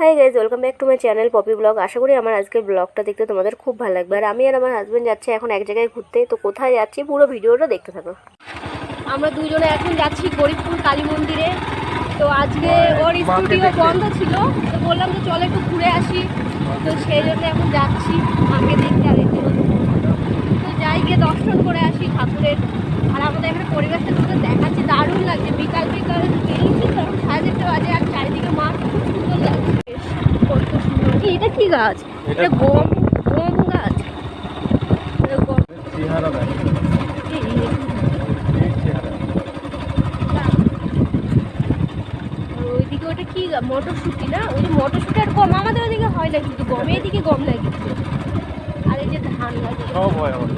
Hi guys welcome back to my channel Popy vlog আশা করি আমার আজকের ব্লগটা দেখতে তোমাদের খুব ভালো লাগবে। আর আমি আর আমার হাজব্যান্ড যাচ্ছি এখন এক জায়গায় ঘুরতে। তো কোথায় যাচ্ছি পুরো ভিডিওটা দেখতে থাকো। আমরা দুজনে এখন যাচ্ছি গরিবপুর কালী মন্দিরে। তো আজকে ওর স্টুডিও বন্ধ ছিল। তো বললাম যে চলো একটু ঘুরে আসি। তো সেই জন্য এখন যাচ্ছি মাকে দেখতে আর তো যাই গিয়ে দর্শন করে আসি ঠাকুরের। আর আমাদের এখানে পরিবেশটা তোমাদের দেখাচ্ছি। দারুণ লাগছে। বিকাল বিকাল বেরিয়েছি তখন সাড়ে বাজে আর চারিদিকে মাঠ খুব সুন্দর লাগছে বেশ, কত সুন্দর কি, এটা কি গাছ এটা গম গম। গাছ। ওইদিকে ওটা কি মটরশুঁটি না? ওই যে মটরশুঁটি আর গম আমাদের ওইদিকে হয় না কিন্তু গম এদিকে গম লাগিয়েছে আর এই যে ধান গাছ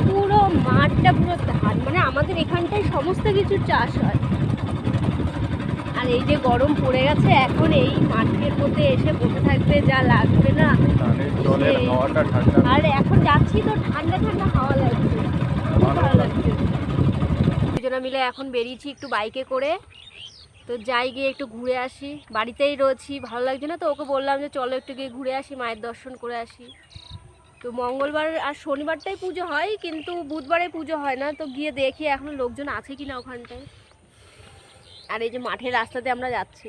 পুরো মাঠটা পুরো ধান মানে আমাদের এখানটায় সমস্ত কিছু চাষ হয়। আর এই যে গরম পড়ে গেছে এখন এই মাঠের মধ্যে এসে বসে থাকতে যা লাগবে না? আর এখন যাচ্ছি তো ঠান্ডা ঠান্ডা হাওয়া লাগছে। ভালো লাগছে। দুজনে মিলে এখন বেরিয়েছি একটু বাইকে করে। তো যাই গিয়ে একটু ঘুরে আসি। বাড়িতেই রয়েছি ভালো লাগছে না তো? ওকে বললাম যে চলো একটু গিয়ে ঘুরে আসি মায়ের দর্শন করে আসি। তো মঙ্গলবার আর শনিবারটাই পুজো হয় কিন্তু বুধবারে পুজো হয় না। তো গিয়ে দেখি এখন লোকজন আছে কি না ওখানটায়। আর এই যে মাঠের রাস্তাতে আমরা যাচ্ছি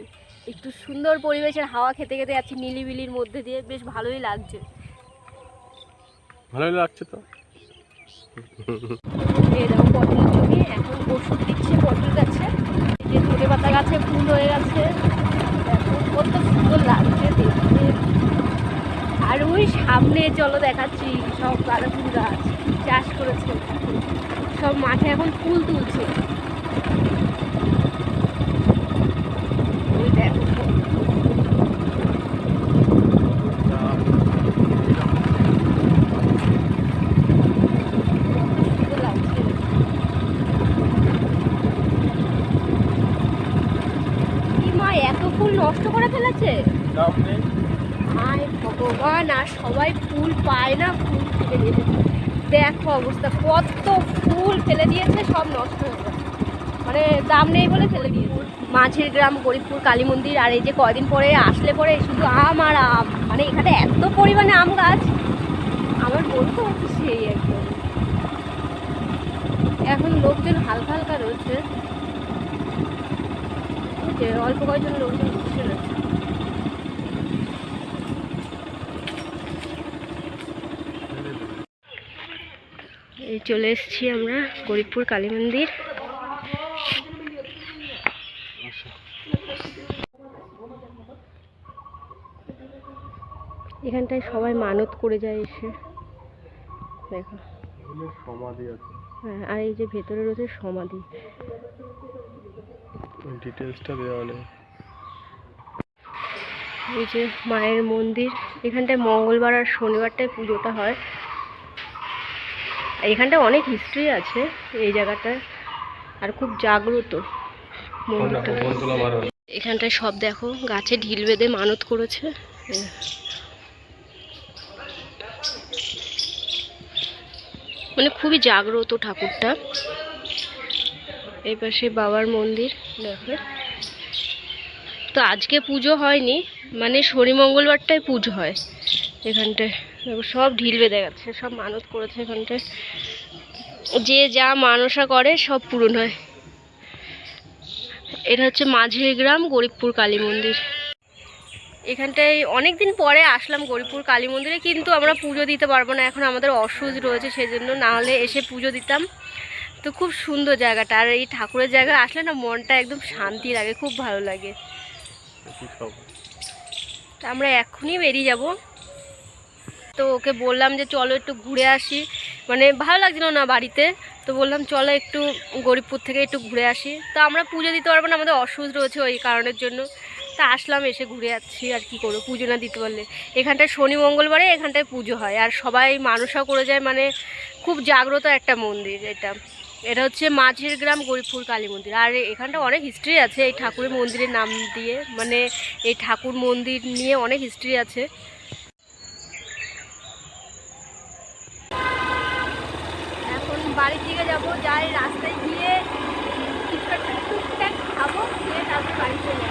একটু সুন্দর পরিবেশের হাওয়া খেতে খেতে যাচ্ছি নিলিবিলির মধ্যে দিয়ে বেশ ভালোই লাগছে। ভালোই লাগছে তো। এই দেখো পটলের জমি এখন ওষুধ দিচ্ছে পটল গাছে। যে ধনে পাতা গাছে ফুল হয়ে গেছে। দেখো কত সুন্দর লাগছে দেখতে। আর ওই সামনে চলো দেখাচ্ছি সব গাঁদা ফুল গাছ চাষ করেছে। সব মাঠে এখন ফুল তুলছে ওই দেখো সুন্দর লাগছে কি মা এত ফুল নষ্ট করে ফেলেছে? দাম নেই। হায় ভগবান আর সবাই ফুল পায় না ফুল ফেলে দিয়েছে। দেখো অবস্থা কত ফুল ফেলে দিয়েছে সব নষ্ট হয়ে গেছে। মানে দাম নেই বলে ফেলে দিয়েছে। মাঝের গ্রাম গরিবপুর কালী মন্দির আর এই যে কয়দিন পরে আসলে পরে শুধু আম আর আম। মানে এখানে এত পরিমাণে আম গাছ। আমার বলতে হচ্ছে সেই একদম। এখন লোকজন হালকা হালকা রয়েছে। যে অল্প কয়েকজন লোকজন বসে রয়েছে এই চলে এসেছি আমরা গরিবপুর কালী মন্দির। এখানটায় সবাই মানত করে যায় এসে। দেখো। সমাধি আছে। হ্যাঁ আর এই যে ভেতরে রয়েছে সমাধি। ডিটেলসটা দেওয়া নেই। এই যে মায়ের মন্দির, এখানটায় মঙ্গলবার আর শনিবারটায় পুজোটা হয়। এখানটায় অনেক হিস্ট্রি আছে এই জায়গাটায় আর খুব জাগ্রত মন্দিরটা। এখানটায় সব দেখো, গাছে ঢিল বেঁধে মানত করেছে। মানে খুবই জাগ্রত ঠাকুরটা। এই পাশে বাবার মন্দির, দেখো। তো আজকে পুজো হয়নি মানে শনি মঙ্গলবারটায় পুজো হয় এখানটায়। দেখো, সব ঢিল বেঁধে গেছে, সব মানত করেছে এখানটায়। যে যা মানসা করে, সব পূরণ হয়। এটা হচ্ছে মাঝের গ্রাম, গরিবপুর কালী মন্দির। এখানটায় অনেক দিন পরে আসলাম গরিবপুর কালী মন্দিরে, কিন্তু আমরা পুজো দিতে পারব না, এখন আমাদের অসুজ রয়েছে, সেজন্য না হলে এসে পুজো দিতাম। তো খুব সুন্দর জায়গাটা। আর এই ঠাকুরের জায়গা আসলে না মনটা একদম শান্তি লাগে খুব ভালো লাগে। আমরা এক্ষুনি বেরিয়ে যাব। তো ওকে বললাম যে চলো একটু ঘুরে আসি। মানে ভালো লাগছিল না বাড়িতে। তো বললাম চলো একটু গরিবপুর থেকে একটু ঘুরে আসি। তো আমরা পুজো দিতে পারব না আমাদের অসুস্থ রয়েছে ওই কারণের জন্য। তা আসলাম এসে ঘুরে যাচ্ছি আর কি করব পুজো না দিতে পারলে। এখানটায় শনি মঙ্গলবারে এখানটায় পুজো হয়। আর সবাই মানুষও করে যায় মানে খুব জাগ্রত একটা মন্দির এটা। এটা হচ্ছে মাঝের গ্রাম গরিবপুর কালী মন্দির। আর এখানটা অনেক হিস্ট্রি আছে, এই ঠাকুরের মন্দিরের নাম দিয়ে। মানে এই ঠাকুর মন্দির নিয়ে অনেক হিস্ট্রি আছে। এখন বাড়ির দিকে যাব, যাই রাস্তায় গিয়ে খাব খেয়ে তারপর বাড়ি চলে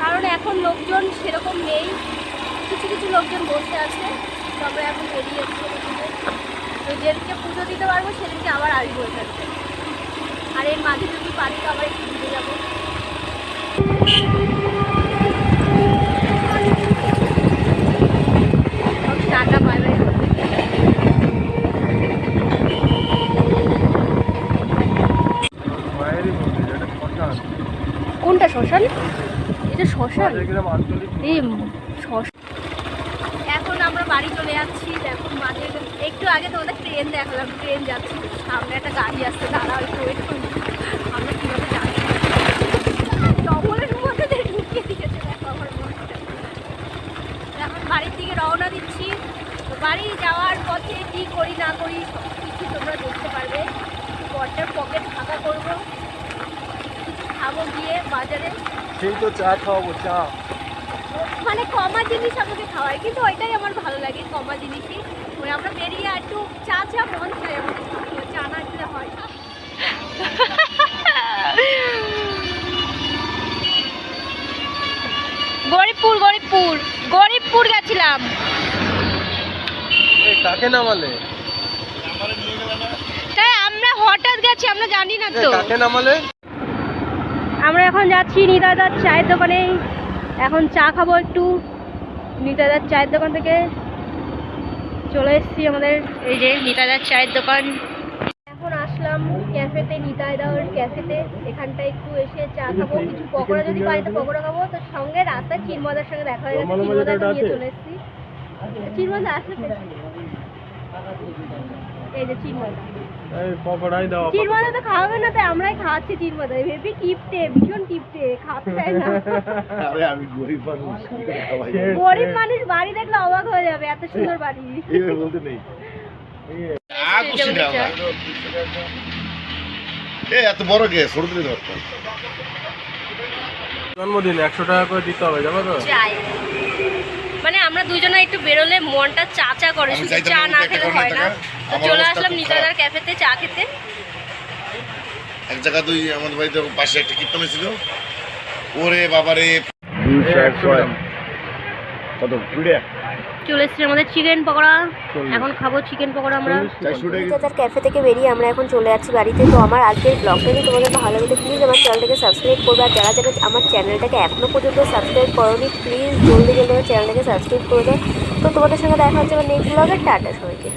কারণ এখন লোকজন সেরকম নেই। কিছু কিছু লোকজন বসে আছে তো আমরা এখন বেরিয়ে যাচ্ছি ওখান থেকে। তো যেদিনকে পুজো দিতে পারব সেদিনকে আবার আসব এখানে আর এর মাঝে যদি পারি তো আবার একটু ঘুরে যাব। টাটা বাই বাই কোনটা শ্মশান? এটা শ্মশান? এই শ্মশান। বাড়ি চলে যাচ্ছি এখন মাঝে একটু আগে তোমাদের ট্রেন দেখালাম ট্রেন যাচ্ছে, সামনে একটা গাড়ি আসছে, দাঁড়াও একটু ওয়েট করুন আমরা কীভাবে যাচ্ছি? ডবলের মধ্যে ঢুকিয়ে দিয়েছে, দেখো। এখন বাড়ির দিকে রওনা দিচ্ছি। বাড়ি যাওয়ার পথে কী করি না করি সব কিছু তোমরা দেখতে পারবে। বরটার পকেট ফাঁকা করব। কিছু খাব গিয়ে বাজারে। সেই তো চা খাওয়াবো, চা। মানে কমা জিনিস আমাকে খাওয়ায় কিন্তু ওইটাই আমার ভালো লাগে কমা জিনিসই। মানে আমরা বেরিয়ে একটু চা চা মন চাই আমার চা না দিলে হয়। না। গরিবপুর গরিবপুর গরিবপুর গেছিলাম। কাকে নামালে? তাই আমরা হঠাৎ গেছি আমরা জানি না তো। কাকে নামালে? আমরা এখন যাচ্ছি নিতাদার চায়ের দোকানে এখন চা খাব একটু। নিতাদার চায়ের দোকান থেকে চলে এসেছি আমাদের। এই যে নিতাদার চায়ের দোকান। এখন আসলাম ক্যাফেতে নিতাইদার ক্যাফেতে। এখানটা একটু এসে চা খাব। কিছু পকোড়া যদি পাই তো পকোড়া খাব। তো সঙ্গে রাস্তায় চিনমদার সঙ্গে দেখা হয়ে গেছে। চিনমদাকে নিয়ে চলে এসেছি। চিনমদা আসলে এই যে চিনমদা এই পকোড়াই দাও চিরমাদা তো খাওয়াবে না তাই আমরাই খাওয়াচ্ছি চিরমাদা ভেবি কিপটে ভীষণ কিপটে খাওয়াতে না। আরে আমি গরিব মানুষ কি করে খাওয়াই খেয়ে- গরিব মানুষ বাড়ি দেখলে অবাক হয়ে যাবে এত সুন্দর বাড়ি। এইভাবে বলতে নেই। আ খুশি না আমার। এ এত বড় গে ছোট দিলে দরকার জন্মদিন একশো টাকা করে দিতে হবে জানো তো? মানে আমরা দুজনে একটু বেরোলে মনটা চা চা করে শুধু চা না খেলে হয় না। চলে আসলাম নিতাদার চা খেতে? এক জায়গা তুই আমাদের বাড়িতে পাশে একটা কীর্তন ছিল ওরে বাবারে। কত? কুড়িয়া চলে এসেছি আমাদের চিকেন পকোড়া। এখন খাব চিকেন পকোড়া আমরা। ক্যাফে থেকে বেরিয়ে আমরা এখন চলে যাচ্ছি বাড়িতে। তো আমার আজকের ব্লগটা যদি তোমাদের ভালো লাগে প্লিজ আমার চ্যানেলটাকে সাবস্ক্রাইব করবে। আর যারা যারা আমার চ্যানেলটাকে এখনও পর্যন্ত সাবস্ক্রাইব করোনি প্লিজ জলদি জলদি আমার চ্যানেলটাকে সাবস্ক্রাইব করে দাও। তো তোমাদের সঙ্গে দেখা হচ্ছে আমার নেক্সট ব্লগের টাটা সবাইকে।